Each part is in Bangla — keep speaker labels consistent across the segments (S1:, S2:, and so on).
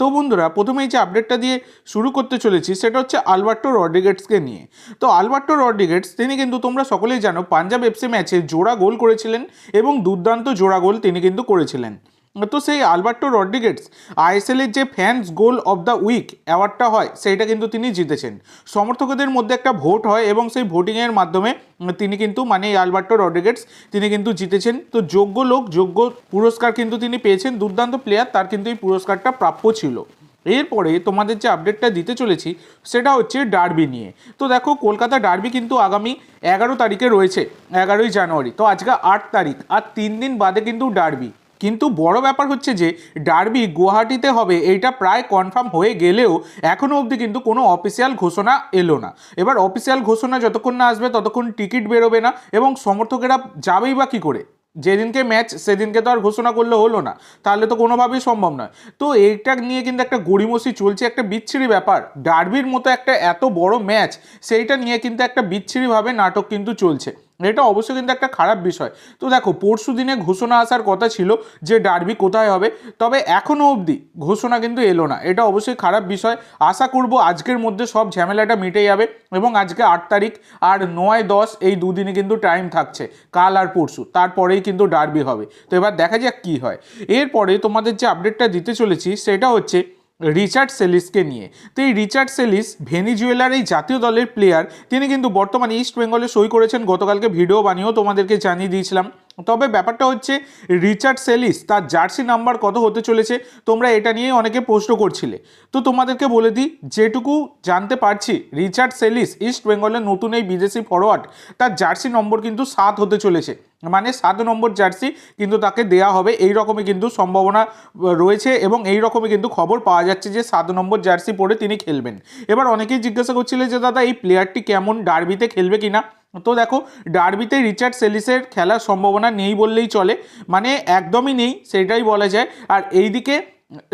S1: তো বন্ধুরা প্রথমেই যে আপডেটটা দিয়ে শুরু করতে চলেছি, সেটা হচ্ছে আলবার্টো রড্রিগেটসকে নিয়ে। তো আলবার্টো রড্রিগেটস তিনি কিন্তু তোমরা সকলেই জানো, পাঞ্জাব এফসি ম্যাচে জোড়া গোল করেছিলেন এবং দুর্দান্ত জোড়া গোল তিনি কিন্তু করেছিলেন। তো সেই আলবার্টো রড্রিগেটস আইএসএলের যে fans goal of the week অ্যাওয়ার্ডটা হয়, সেইটা কিন্তু তিনি জিতেছেন। সমর্থকদের মধ্যে একটা ভোট হয় এবং সেই ভোটিংয়ের মাধ্যমে তিনি কিন্তু মানে আলবার্টো রড্রিগেটস তিনি কিন্তু জিতেছেন। তো যোগ্য লোক, যোগ্য পুরস্কার কিন্তু তিনি পেয়েছেন। দুর্দান্ত প্লেয়ার তার কিন্তু এই পুরস্কারটা প্রাপ্য ছিল। এরপরে তোমাদের যে আপডেটটা দিতে চলেছি, সেটা হচ্ছে ডার্বি নিয়ে। তো দেখো, কলকাতা ডার্বি কিন্তু আগামী এগারো তারিখে রয়েছে, এগারোই জানুয়ারি। তো আজকে আট তারিখ, আর তিন দিন বাদে কিন্তু ডার্বি কিন্তু বড় ব্যাপার হচ্ছে যে ডার্বি গুয়াহাটিতে হবে, এইটা প্রায় কনফার্ম হয়ে গেলেও এখনও অবধি কিন্তু কোনো অফিসিয়াল ঘোষণা এলো না। এবার অফিসিয়াল ঘোষণা যতক্ষণ না আসবে ততক্ষণ টিকিট বেরোবে না এবং সমর্থকেরা যাবেই বা কী করে? যেদিনকে ম্যাচ সেদিনকে তো আর ঘোষণা করলে হলো না। তাহলে তো কোনোভাবেই সম্ভব নয়। তো এইটা নিয়ে কিন্তু একটা গড়িমসি চলছে, একটা বিচ্ছিরি ব্যাপার। ডার্বির মতো একটা এত বড় ম্যাচ সেইটা নিয়ে কিন্তু একটা বিচ্ছিরিভাবে নাটক কিন্তু চলছে। এটা অবশ্যই কিন্তু একটা খারাপ বিষয়। তো দেখো, পরশু দিনে ঘোষণা আসার কথা ছিল যে ডার্বি কোথায় হবে, তবে এখনও অবধি ঘোষণা কিন্তু এলো না। এটা অবশ্যই খারাপ বিষয়। আশা করব আজকের মধ্যে সব ঝামেলাটা মিটে যাবে এবং আজকে আট তারিখ আর নয় দশ এই দুদিনে কিন্তু টাইম থাকছে, কাল আর পরশু। তারপরেই কিন্তু ডার্বি হবে। তো এবার দেখা যাক কী হয়। এরপরে তোমাদের যে আপডেটটা দিতে চলেছি, সেটা হচ্ছে রিচার্ড সেলিসকে নিয়ে। তো এই রিচার্ড সেলিস ভেনিজুয়েলার এই জাতীয় দলের প্লেয়ার তিনি কিন্তু বর্তমানে ইস্ট বেঙ্গলে সই করেছেন। গতকালকে ভিডিও বানিয়েও তোমাদেরকে জানিয়ে দিয়েছিলাম। তবে ব্যাপারটা হচ্ছে, রিচার্ড সেলিস তার জার্সি নাম্বার কত হতে চলেছে, তোমরা এটা নিয়ে অনেকে প্রশ্ন করছিলে। তো তোমাদেরকে বলে দিই, যেটুকু জানতে পারছি, রিচার্ড সেলিস ইস্ট বেঙ্গলের নতুন এই বিদেশি ফরওয়ার্ড তার জার্সি নম্বর কিন্তু সাত হতে চলেছে। মানে সাত নম্বর জার্সি কিন্তু তাকে দেয়া হবে। এই রকমই কিন্তু সম্ভাবনা রয়েছে এবং এই রকমই কিন্তু খবর পাওয়া যাচ্ছে যে সাত নম্বর জার্সি পরে তিনি খেলবেন। এবার অনেকেই জিজ্ঞাসা করছিলেন যে, দাদা, এই প্লেয়ারটি কেমন ডার্বিতে খেলবে কিনা? তো দেখো, ডার্বিতে রিচার্ড সেলিসের খেলার সম্ভাবনা নেই বললেই চলে। মানে একদমই নেই, সেটাই বলা যায়। আর এইদিকে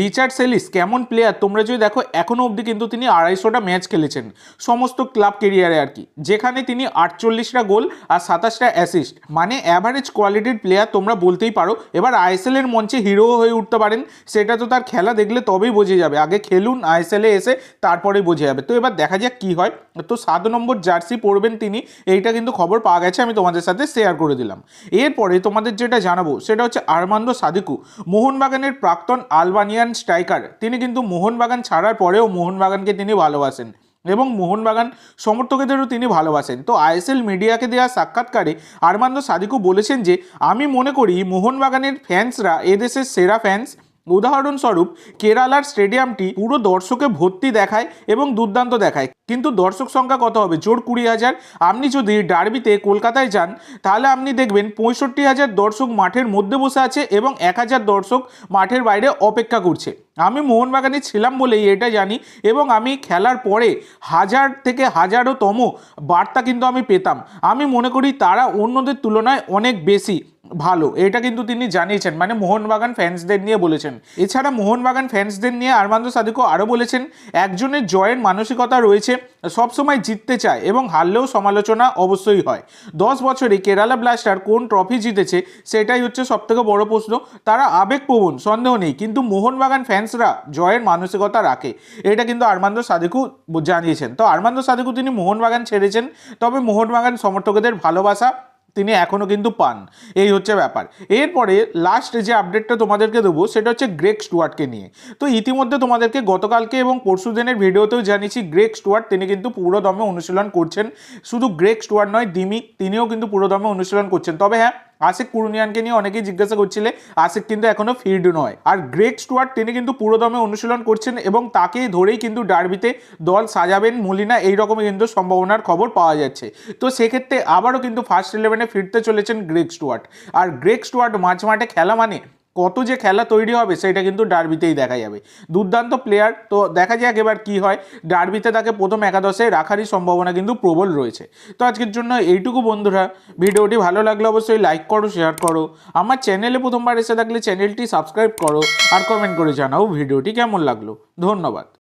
S1: রিচার্ড সেলিস, কেমন প্লেয়ার তোমরা যদি দেখো এখনও অবধি কিন্তু তিনি আড়াইশোটা ম্যাচ খেলেছেন। সমস্ত ক্লাব কেরিয়ারে আর কি। যেখানে তিনি আটচল্লিশটা গোল আর সাতাশটা অ্যাসিস্ট মানে অ্যাভারেজ কোয়ালিটির প্লেয়ার তোমরা বলতেই পারো। এবার আইএসএল এর মঞ্চে হিরো হয়ে উঠতে পারেন, সেটা তো তার খেলা দেখলে তবেই বোঝে যাবে। আগে খেলুন আইএসএলে এসে তারপরে বোঝে যাবে। তো এবার দেখা যাক কি হয়। তো সাত নম্বর জার্সি পরবেন তিনি, এইটা কিন্তু খবর পাওয়া গেছে, আমি তোমাদের সাথে শেয়ার করে দিলাম। এরপরে তোমাদের যেটা জানাব, সেটা হচ্ছে আরমান্দ সাদিকু। মোহনবাগানের প্রাক্তন আলবানিয়ান স্ট্রাইকার। তিনি কিন্তু মোহনবাগান ছাড়ার পরেও মোহনবাগানকে তিনি ভালোবাসেন এবং মোহনবাগান সমর্থকদেরও তিনি ভালোবাসেন। তো আইএসএল মিডিয়াকে দেওয়া সাক্ষাৎকারে আরমান্দ সাদিকু বলেছেন যে, আমি মনে করি মোহনবাগানের ফ্যান্সরা এদেশের সেরা ফ্যান্স উদাহরণস্বরূপ, কেরালার স্টেডিয়ামটি পুরো দর্শকে ভর্তি দেখায় এবং দুর্দান্ত দেখায়। কিন্তু দর্শক সংখ্যা কত হবে? জোর কুড়ি হাজার। আপনি যদি ডার্বিতে কলকাতায় যান, তাহলে আপনি দেখবেন পঁয়ষট্টি হাজার দর্শক মাঠের মধ্যে বসে আছে এবং এক হাজার দর্শক মাঠের বাইরে অপেক্ষা করছে। আমি মোহনবাগানে ছিলাম বলেই এটা জানি এবং আমি খেলার পরে হাজার থেকে হাজারোতম বার্তা কিন্তু আমি পেতাম। আমি মনে করি তারা অন্যদের তুলনায় অনেক বেশি ভালো। এটা কিন্তু তিনি জানিয়েছেন। মানে মোহনবাগান ফ্যান্সদের নিয়ে বলেছেন। এছাড়া মোহনবাগান ফ্যান্সদের নিয়ে আরমান্দ সাদিকো আরও বলেছেন, একজনের জয়ের মানসিকতা রয়েছে, সবসময় জিততে চায় এবং হারলেও সমালোচনা অবশ্যই হয়। দশ বছরে কেরালা ব্লাস্টার কোন ট্রফি জিতেছে, সেটাই হচ্ছে সবথেকে বড় প্রশ্ন। তারা আবেগপ্রবণ, সন্দেহ নেই। কিন্তু মোহনবাগান ফ্যান্সরা জয়ের মানসিকতা রাখে। এটা কিন্তু আরমান্দ সাদিকু জানিয়েছেন। তো আরমান্দ সাদিকু তিনি মোহনবাগান ছেড়েছেন, তবে মোহনবাগান সমর্থকদের ভালোবাসা তিনি এখনও কিন্তু পান। এই হচ্ছে ব্যাপার। এরপরে লাস্ট যে আপডেটটা তোমাদেরকে দেবো, সেটা হচ্ছে গ্রেক স্টুয়ার্টকে নিয়ে। তো ইতিমধ্যে তোমাদেরকে গতকালকে এবং পরশু দিনের ভিডিওতেও জানিয়েছি গ্রেক স্টুয়ার্ট তিনি কিন্তু পুরোদমে অনুশীলন করছেন। শুধু গ্রেক স্টুয়ার্ট নয় দিমিক তিনিও কিন্তু পুরোদমে অনুশীলন করছেন। তবে হ্যাঁ আশিক কুরুনিয়ানকে নিয়ে অনেকেই জিজ্ঞাসা করছিলে, আশিক কিন্তু এখনও ফিল্ড নয়। আর গ্রেক স্টুয়ার্ট, তিনি কিন্তু পুরোদমে অনুশীলন করছেন এবং তাকে ধরেই কিন্তু ডার্বিতে দল সাজাবেন। মলিনা এই রকমই কিন্তু সম্ভাবনার খবর পাওয়া যাচ্ছে। তো সেক্ষেত্রে আবারও কিন্তু ফার্স্ট ইলেভেনে ফিরতে চলেছেন গ্রেক স্টুয়ার্ট। আর গ্রেক স্টুয়ার্ট মাঝ মাঠে খেলা মানে কত যে খেলা তৈরি হবে সেটা কিন্তু ডার্বিতেই দেখা যাবে। দুর্দান্ত প্লেয়ার তো দেখা যাক এবার কি হয়। ডার্বিতে তাকে প্রথম একাদশে রাখারই সম্ভাবনা কিন্তু প্রবল রয়েছে। তো আজকের জন্য এইটুকু বন্ধুরা। ভিডিওটি ভালো লাগলে অবশ্যই লাইক করো শেয়ার করো। আমার চ্যানেলে প্রথমবার এসে থাকলে চ্যানেলটি সাবস্ক্রাইব করো আর কমেন্ট করে জানাও ভিডিওটি কেমন লাগল। ধন্যবাদ।